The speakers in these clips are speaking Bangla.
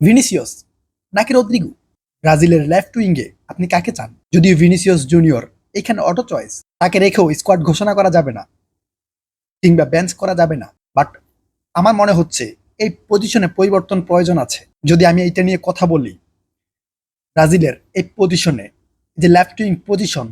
ভিনিসিয়াস নাকি রদ্রিগু? ব্রাজিলের লেফট উইঙ্গে আপনি কাকে চান? যদিও ভিনিসিয়াস জুনিয়র, এখানে অটো চয়েস। তাকে রেখেও স্কোয়াড ঘোষণা করা যাবে না। কিংবা বেঞ্চ করা যাবে না। বাট আমার মনে হচ্ছে এই পজিশনে পরিবর্তন প্রয়োজন আছে। যদি আমি এটা নিয়ে কথা বলি, ব্রাজিলের এই পজিশনে যে লেফট উইং পজিশন,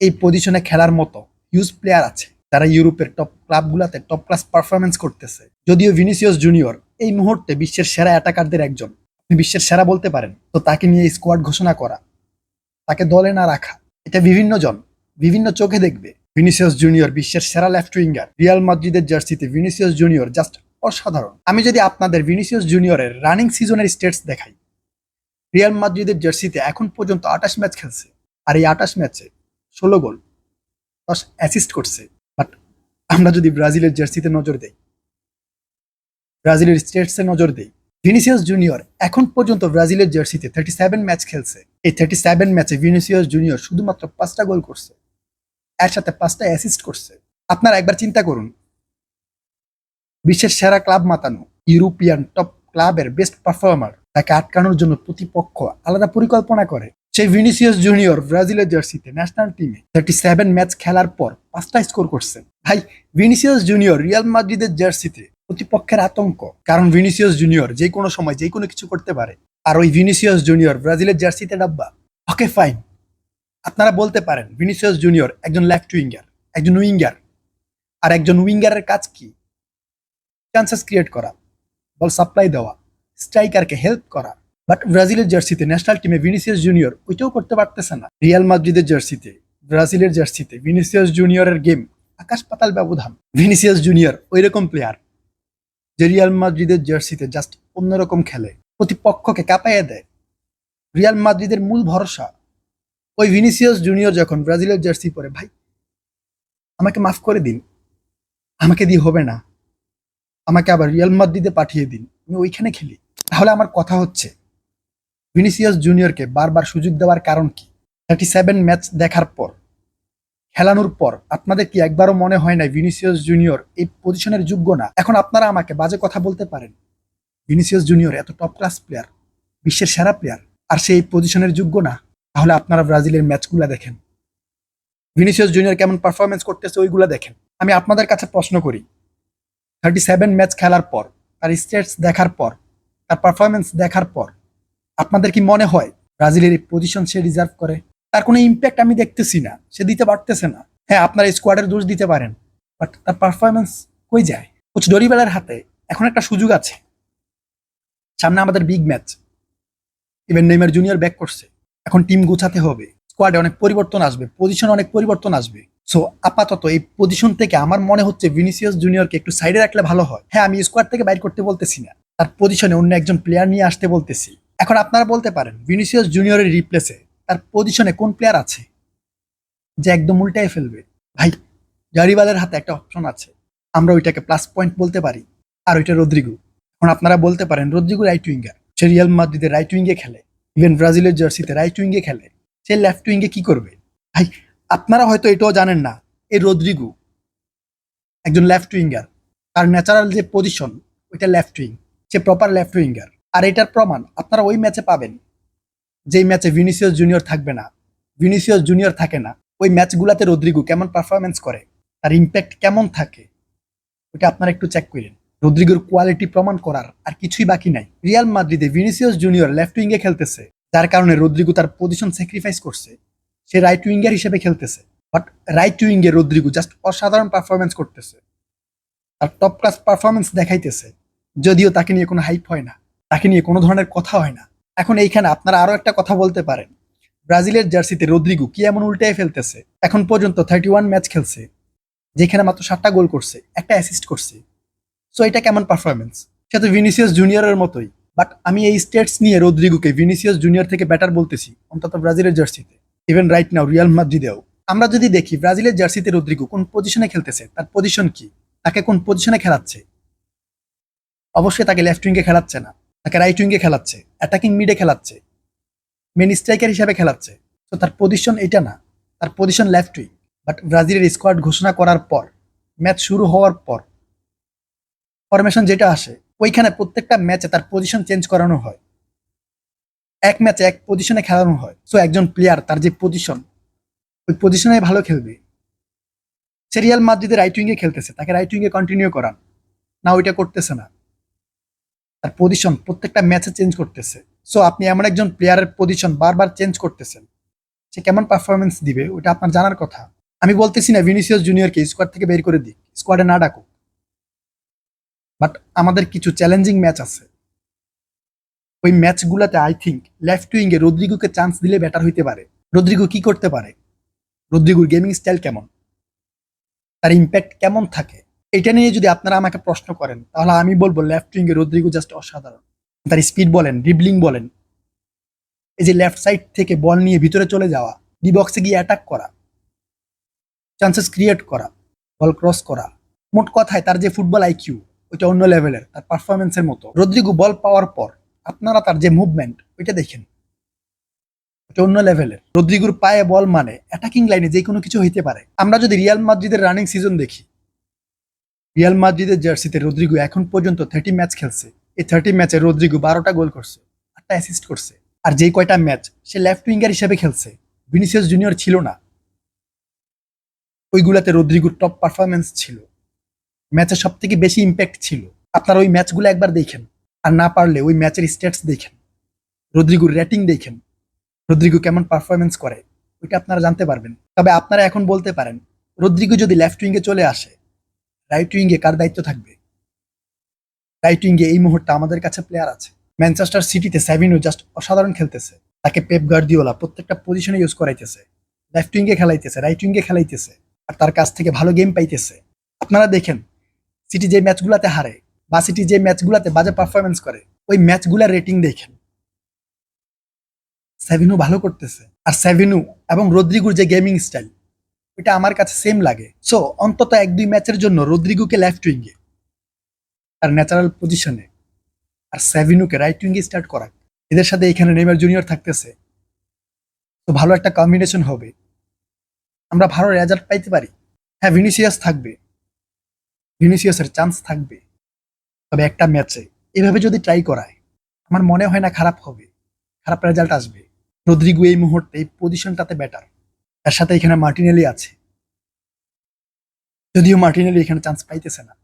এই পজিশনে খেলার মতো হিউজ প্লেয়ার আছে। তারা ইউরোপের টপ ক্লাবগুলোতে টপ ক্লাস পারফরমেন্স করতেছে। যদিও ভিনিসিয়াস জুনিয়র এই মুহূর্তে বিশ্বের সেরা অ্যাটাকারদের একজন। আপনি বিশ্বের সেরা বলতে পারেন, তো তাকে নিয়ে স্কোয়াড ঘোষণা করা, তাকে দলে না রাখা, এটা বিভিন্ন জন বিভিন্ন চোখে দেখবে। ভিনিসিয়াস জুনিয়র বিশ্বের সেরা লেফট উইঙ্গার রিয়াল মাদ্রিদের জার্সিতে ভিনিসিয়াস জুনিয়র জাস্ট অসাধারণ। আমি যদি আপনাদের ভিনিসিয়াস জুনিয়রের রানিং সিজনের স্টেটস দেখাই, রিয়াল মাদ্রিদের জার্সিতে এখন পর্যন্ত আঠাশ ম্যাচ খেলছে, আর এই আঠাশ ম্যাচে ষোলো গোল, দশ অ্যাসিস্ট করছে। বাট আমরা যদি ব্রাজিলের জার্সিতে নজর দেই ব্রাজিলের স্টেটসে নজর দেই। ভিনিসিয়াস জুনিয়র এখন পর্যন্ত ব্রাজিলের জার্সিতে থার্টি সেভেন ম্যাচ খেলছে। এই থার্টি সেভেন ম্যাচে ভিনিসিয়াস জুনিয়র শুধুমাত্র পাঁচটা গোল করছে এর সাথে পাঁচটা অ্যাসিস্ট করছে। আপনারা একবার চিন্তা করুন, বিশ্বের সেরা ক্লাব মাতানো ইউরোপিয়ান টপ ক্লাবের বেস্ট পারফর্মার তাকে আটকানোর জন্য প্রতিপক্ষ আলাদা পরিকল্পনা করে। সেই ভিনিসিয়াস জুনিয়র ব্রাজিলের জার্সিতে ন্যাশনাল টিমে থার্টি সেভেন ম্যাচ খেলার পর পাঁচটা স্কোর করছে ভাই, ভিনিসিয়াস জুনিয়র রিয়াল মাদ্রিদের জার্সিতে প্রতিপক্ষের আতঙ্ক। কারণ ভিনিসিয়াস জুনিয়র যে কোনো সময় যে কোনো কিছু করতে পারে। আর ওই ভিনিসিয়াস জুনিয়র ব্রাজিলের জার্সিতে ডাব্বা ওকে, ফাইন। আপনারা বলতে পারেন, ভিনিসিয়াস জুনিয়র একজন লেফট উইঙ্গার, একজন উইঙ্গার। আর একজন উইঙ্গারের কাজ কি? চান্সেস ক্রিয়েট করা, বল সাপ্লাই দেওয়া স্ট্রাইকারকে হেল্প করা। বাট ব্রাজিলের জার্সিতে ন্যাশনাল টিমে ভিনিসিয়াস জুনিয়র ওইটাও করতে পারতেছে না। রিয়াল মাদ্রিদের জার্সিতে, ব্রাজিলের জার্সিতে, ভিনিসিয়াস জুনিয়রের গেম আকাশ পাতাল ব্যবধান। ভিনিসিয়াস জুনিয়র ওই রকম প্লেয়ার যে রিয়াল মাদ্রিদের জার্সিতে জাস্ট অন্যরকম খেলে, প্রতিপক্ষকে কাঁপাইয়ে দেয়। রিয়াল মাদ্রিদের মূল ভরসা, ওই ভিনিসিয়াস জুনিয়র যখন ব্রাজিলের জার্সি পরে, ভাই, আমাকে মাফ করে দিন, আমাকে দিয়ে হবে না, আমাকে আবার রিয়াল মাদ্রিদে পাঠিয়ে দিন, আমি ওইখানে খেলি। তাহলে আমার কথা হচ্ছে, ভিনিসিয়াস জুনিয়রকে বারবার সুযোগ দেওয়ার কারণ কি? থার্টি সেভেন ম্যাচ দেখার পর খেলানোর পর আপনাদের কি একবারও মনে হয় না ভিনিসিয়াস জুনিয়র এই পজিশনের যোগ্য না? এখন আপনারা আমাকে বাজে কথা বলতে পারেন। ভিনিসিয়াস জুনিয়র এত টপ ক্লাস প্লেয়ার বিশ্বের সেরা প্লেয়ার আর সে এই পজিশনের যোগ্য না? তাহলে আপনারা ব্রাজিলের ম্যাচগুলো দেখেন। ভিনিসিয়াস জুনিয়র কেমন পারফরমেন্স করতেছে ওইগুলো দেখেন। আমি আপনাদের কাছে প্রশ্ন করি। থার্টি সেভেন ম্যাচ খেলার পর, তার স্টেটস দেখার পর, তার পারফরমেন্স দেখার পর, আপনাদের কি মনে হয় ব্রাজিলের এই পজিশন সে রিজার্ভ করে? তার কোনো ইম্প্যাক্ট আমি দেখতেছি না। সে দিতে পারতেছে না। হ্যাঁ আপনার স্কোয়াডের দোষ দিতে পারেন বাট তার পারফরমেন্স কই যায়? কোচ ডরিবেলার হাতে এখন একটা সুযোগ আছে। সামনে আমাদের big match even Neymar Junior back করছে। এখন টিম গোছাতে হবে। স্কোয়াডে অনেক পরিবর্তন আসবে পজিশনে অনেক পরিবর্তন আসবে। সো আপাতত এই পজিশন থেকে আমার মনে হচ্ছে ভিনিসিয়াস জুনিয়রকে একটু সাইডে রাখলে ভালো হয়। হ্যাঁ আমি স্কোয়াড থেকে বাইর করতে বলতেছি না। তার পজিশনে অন্য একজন প্লেয়ার নিয়ে আসতে বলতেছি। এখন আপনারা বলতে পারেন ভিনিসিয়াস জুনিয়রের রিপ্লেসে তার পজিশনে কোন প্লেয়ার আছে? যে একদম উল্টায় ফেলবে। ভাই, জারিবালের হাতে একটা অপশন আছে। আমরা ওইটাকে প্লাস পয়েন্ট বলতে পারি। আর ওইটা রদ্রিগু। এখন আপনারা বলতে পারেন, রদ্রিগু রাইট উইঙ্গার সে রিয়াল মাদ্রিদের রাইট উইঙ্গে খেলে। ইভেন ব্রাজিলের জার্সিতে রাইট উইঙ্গে খেলে। সে লেফট উইঙ্গে কি করবে? ভাই, আপনারা হয়তো এটাও জানেন না এই রদ্রিগু একজন লেফট উইঙ্গার তার ন্যাচারাল যে পজিশন ওইটা লেফট উইং সে প্রপার লেফট উইঙ্গার আর এটার প্রমাণ আপনারা ওই ম্যাচে পাবেন। যেই ম্যাচে ভিনিসিয়াস জুনিয়র থাকবে না, ভিনিসিয়াস জুনিয়র থাকে না, ওই ম্যাচগুলাতে রদ্রিগু কেমন পারফরমেন্স করে, তার ইম্প্যাক্ট কেমন থাকে ওটা আপনারা একটু চেক করেন। রদ্রিগোর কোয়ালিটি প্রমাণ করার আর কিছুই বাকি নাই। রিয়াল মাদ্রিদে ভিনিসিয়াস জুনিয়র লেফট উইঙ্গে খেলতেছে, যার কারণে রদ্রিগু তার পজিশন স্যাক্রিফাইস করছে, সে রাইট উইঙ্গার হিসেবে খেলতেছে। বাট রাইট উইঙ্গে রদ্রিগু জাস্ট অসাধারণ পারফরমেন্স করতেছে। তার টপ ক্লাস পারফরমেন্স দেখাইতেছে, যদিও তাকে নিয়ে কোনো হাইপ হয় না, তাকে নিয়ে কোনো ধরনের কথা হয় না। এখন এইখানে আপনারা আরও একটা কথা বলতে পারেন। ব্রাজিলের জার্সিতে রদ্রিগু কি এমন উল্টায় ফেলতেছে? এখন পর্যন্ত থার্টি ওয়ান ম্যাচ খেলছে, যেখানে মাত্র সাতটা গোল করছে, একটা অ্যাসিস্ট করছে। সো এটা কেমন পারফরমেন্স সে তো ভিনিসিয়াস জুনিয়রের মতোই। বাট আমি এই স্টেটস নিয়ে রদ্রিগুকে ভিনিসিয়াস জুনিয়র থেকে ব্যাটার বলতেছি, অন্তত ব্রাজিলের জার্সিতে। ইভেন রাইট নাও রিয়াল মাদ্রিদেও আমরা যদি দেখি, ব্রাজিলের জার্সিতে রদ্রিগু কোন পজিশনে খেলতেছে, তার পজিশন কি? তাকে কোন পজিশনে খেলাচ্ছে? অবশ্যই তাকে লেফট উইঙ্গে খেলাচ্ছে না। তাকে রাইট উইঙ্গে খেলাচ্ছে অ্যাটাকিং মিডে খেলাচ্ছে মেন স্ট্রাইকার হিসাবে খেলাচ্ছে। তো তার পজিশন এটা না, তার পজিশন লেফট উইং বাট ব্রাজিলের স্কোয়াড ঘোষণা করার পর ম্যাচ শুরু হওয়ার পর ফরমেশন যেটা আসে, ওইখানে প্রত্যেকটা ম্যাচে তার পজিশন চেঞ্জ করানো হয়। এক ম্যাচে এক পজিশনে খেলানো হয়। সো একজন প্লেয়ার তার যে পজিশন ওই পজিশনে ভালো খেলবে। সে রিয়াল মাদ্রিদের রাইট উইংয়ে খেলতেছে, তাকে রাইট উইংয়ে কন্টিনিউ করান। না, ওইটা করতেছে না। তার পজিশন প্রত্যেকটা ম্যাচে চেঞ্জ করতেছে। সো আপনি এমন একজন প্লেয়ারের পজিশন বারবার চেঞ্জ করতেছেন। সে কেমন পারফরমেন্স দিবে, ওটা আপনার জানার কথা। আমি বলতেছি না ভিনিসিয়াস জুনিয়রকে স্কোয়াড থেকে বের করে দিক স্কোয়াডে না ডাকুক। বাট আমাদের কিছু চ্যালেঞ্জিং ম্যাচ আছে। ওই ম্যাচগুলোতে আই থিঙ্ক লেফট উইংয়ে রদ্রিগোকে চান্স দিলে বেটার হইতে পারে। রদ্রিগো কি করতে পারে? রদ্রিগোর গেমিং স্টাইল কেমন? তার ইম্প্যাক্ট কেমন থাকে? এটা নিয়ে যদি আপনারা আমাকে প্রশ্ন করেন, তাহলে আমি বলব লেফট উইংয়ে রদ্রিগো জাস্ট অসাধারণ। তার স্পিড বলেন ড্রিবলিং বলেন, এই যে লেফট সাইড থেকে বল নিয়ে ভিতরে চলে যাওয়া ডি বক্সে গিয়ে অ্যাটাক করা চান্সেস ক্রিয়েট করা বল ক্রস করা, মোট কথায় তার যে ফুটবল আইকিউ ওইটা অন্য লেভেলের তার পারফরমেন্সের মতো। রদ্রিগো বল পাওয়ার পর, আপনারা তার যে মুভমেন্ট ওইটা দেখেন। ওটা অন্য লেভেলের রদ্রিগুর পায়ে বল মানে অ্যাটাকিং লাইনে যে কোনো কিছু হইতে পারে। আমরা যদি রিয়াল মাদ্রিদের রানিং সিজন দেখি রিয়াল মাদ্রিদের জার্সিতে রদ্রিগো এখন পর্যন্ত থার্টি ম্যাচ খেলছে। এই থার্টি ম্যাচে রদ্রিগো বারোটা গোল করছে, আটটা অ্যাসিস্ট করছে। আর যেই কয়টা ম্যাচ সে লেফট উইঙ্গার হিসেবে খেলছে। ভিনিসিয়াস জুনিয়র ছিল না। ওইগুলাতে রদ্রিগুর টপ পারফরমেন্স ছিল। ম্যাচে সব থেকে বেশি ইম্প্যাক্ট ছিল। আপনারা ওই ম্যাচগুলো একবার দেখেন। আর না পারলে ওই ম্যাচের স্ট্যাটস দেখেন। রদ্রিগুর রেটিং দেখেন। রদ্রিগো কেমন পারফরমেন্স করে, ওইটা আপনারা জানতে পারবেন। তবে আপনারা এখন বলতে পারেন, রদ্রিগো যদি লেফট উইঙ্গে চলে আসে রাইট উইঙ্গে কার দায়িত্ব থাকবে? রাইট উইঙ্গে এই মুহূর্তে আমাদের কাছে প্লেয়ার আছে। ম্যানচেস্টার সিটিতে স্যাভিনো জাস্ট অসাধারণ খেলতেছে। তাকে পেপ গার্দিওলা প্রত্যেকটা পজিশনে ইউজ করাইতেছে। লেফট উইঙ্গে খেলাইতেছে রাইট উইঙ্গে খেলাইতেছে। আর তার কাছ থেকে ভালো গেম পাইতেছে। আপনারা দেখেন সিটি যে ম্যাচগুলাতে হারে বা সিটি যে ম্যাচগুলাতে বাজে পারফরমেন্স করে, ওই ম্যাচগুলার রেটিং দেখেন। সেভিনু ভালো করতেছে। আর সেভিনু এবং রদ্রিগুর যে গেমিং স্টাইল এটা আমার কাছে সেম লাগে। সো অন্তত এক, দুই ম্যাচের জন্য রদ্রিগুকে লেফট উইঙ্গে তার ন্যাচারাল পজিশনে আর সেভিনুকে রাইট উইঙ্গে স্টার্ট করাক এদের সাথে এখানে নেইমার জুনিয়র থাকতেছে। তো ভালো একটা কম্বিনেশন হবে। আমরা ভালো রেজাল্ট পাইতে পারি। হ্যাঁ ভিনিসিয়াস থাকবে। ভিনিসিয়াসের চান্স থাকবে। তবে একটা ম্যাচে এভাবে যদি ট্রাই করায়, আমার মনে হয় না খারাপ হবে। খারাপ রেজাল্ট আসবে। রদ্রিগো এই মুহূর্তে এই পজিশনটাতে ব্যাটার তার সাথে এখানে মার্টিনেলি আছে। যদিও মার্টিনেলি এখানে চান্স পাইতেছে না।